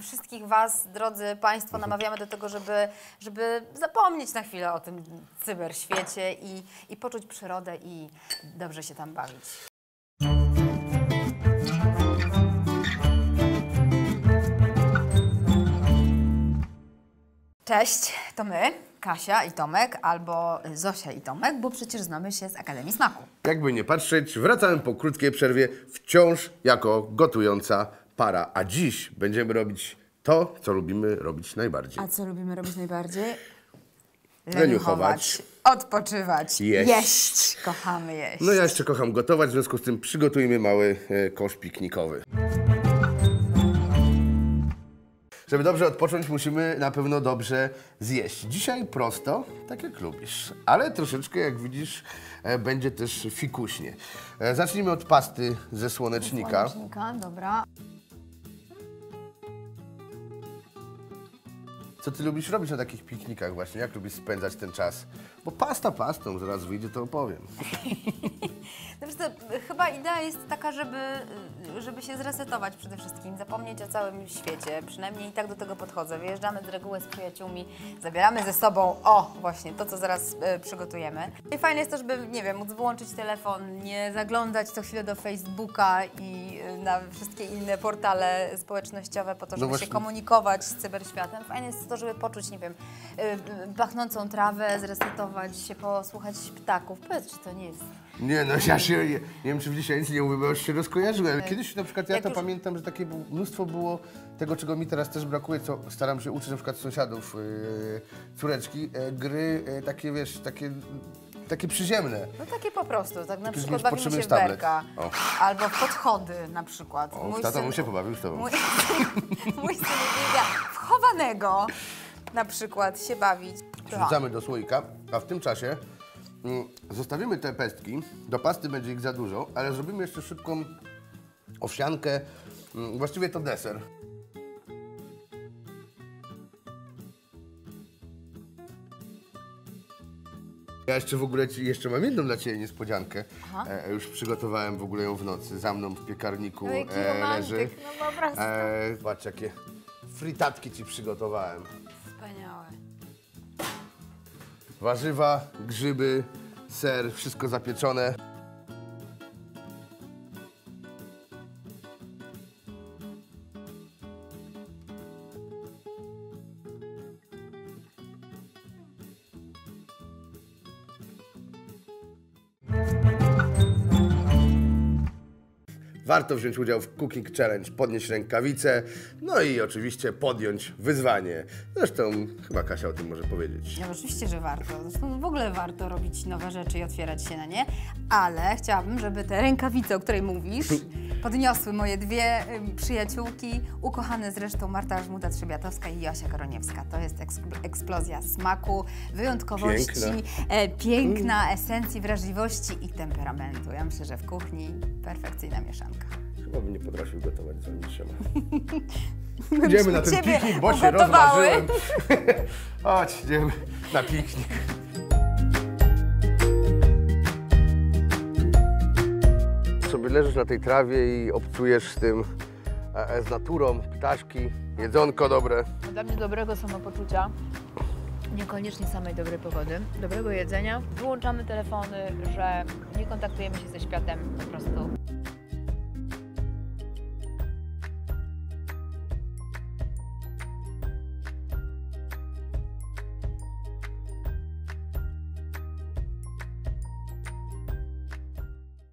Wszystkich Was, drodzy Państwo, namawiamy do tego, żeby, żeby zapomnieć na chwilę o tym cyberświecie i, i poczuć przyrodę i dobrze się tam bawić. Cześć, to my, Kasia i Tomek, albo Zosia i Tomek, bo przecież znamy się z Akademii Smaku. Jakby nie patrzeć, wracamy po krótkiej przerwie wciąż jako gotująca para. A dziś będziemy robić to, co lubimy robić najbardziej. A co lubimy robić najbardziej? Leniuchować. odpoczywać, Jeść. jeść. Kochamy jeść. No ja jeszcze kocham gotować, w związku z tym przygotujmy mały e, kosz piknikowy. Żeby dobrze odpocząć, musimy na pewno dobrze zjeść. Dzisiaj prosto, tak jak lubisz, ale troszeczkę, jak widzisz, e, będzie też fikuśnie. E, Zacznijmy od pasty ze słonecznika. Słonecznika, dobra. Co ty lubisz robić na takich piknikach właśnie? Jak lubisz spędzać ten czas? Bo pasta pastą, zaraz wyjdzie, to opowiem. Dobrze, to chyba idea jest taka, żeby, żeby się zresetować przede wszystkim, zapomnieć o całym świecie. Przynajmniej tak do tego podchodzę. Wyjeżdżamy z reguły z przyjaciółmi, zabieramy ze sobą, o, właśnie to, co zaraz e, przygotujemy. I fajne jest to, żeby, nie wiem, móc wyłączyć telefon, nie zaglądać co chwilę do Facebooka i e, na wszystkie inne portale społecznościowe po to, żeby się właśnie. komunikować z cyberświatem. Fajne jest to, żeby poczuć, nie wiem, e, pachnącą trawę, zresetować się, posłuchać ptaków. Powiedz, czy to nie jest Nie no, ja się, nie, nie wiem czy dzisiaj nic nie mówię, bo już się rozkojarzyłem. Kiedyś na przykład ja Jak to już- pamiętam, że takie mnóstwo było tego, czego mi teraz też brakuje, co staram się uczyć na przykład sąsiadów, yy, córeczki, e, gry e, takie, wiesz, takie, takie przyziemne. No takie po prostu, tak na przykład bawimy się w berka, albo w podchody na przykład. O, tato bym się pobawił z tobą. Mój, mój syn uwielbia w chowanego na przykład się bawić. Wrzucamy do słoika, a w tym czasie mm, zostawimy te pestki. Do pasty będzie ich za dużo, ale zrobimy jeszcze szybką owsiankę. Mm, Właściwie to deser. Ja jeszcze w ogóle jeszcze mam jedną dla Ciebie niespodziankę. E, już przygotowałem w ogóle ją w nocy. Za mną w piekarniku No e, leży. no po prostu. E, patrz jakie fritatki Ci przygotowałem. Wspaniałe. Warzywa, grzyby, ser, wszystko zapieczone. Warto wziąć udział w Cooking Challenge, podnieść rękawice, no i oczywiście podjąć wyzwanie. Zresztą chyba Kasia o tym może powiedzieć. No oczywiście, że warto. Zresztą w ogóle warto robić nowe rzeczy i otwierać się na nie, ale chciałabym, żeby te rękawice, o której mówisz, podniosły moje dwie przyjaciółki, ukochane zresztą Marta Żmuda-Trzebiatowska i Josia Koroniewska. To jest eks eksplozja smaku, wyjątkowości, Piękna. e, piękna esencji, wrażliwości i temperamentu. Ja myślę, że w kuchni perfekcyjna mieszanka. Chyba bym nie potrafił gotować za niczym. Idziemy na ten piknik, bo się rozmarzyłem. Chodź, idziemy na piknik. Sobie leżysz na tej trawie i obcujesz z tym, e, e, z naturą, ptaszki, jedzonko dobre. Dla mnie dobrego samopoczucia, niekoniecznie samej dobrej pogody, dobrego jedzenia. Wyłączamy telefony, że nie kontaktujemy się ze światem po prostu.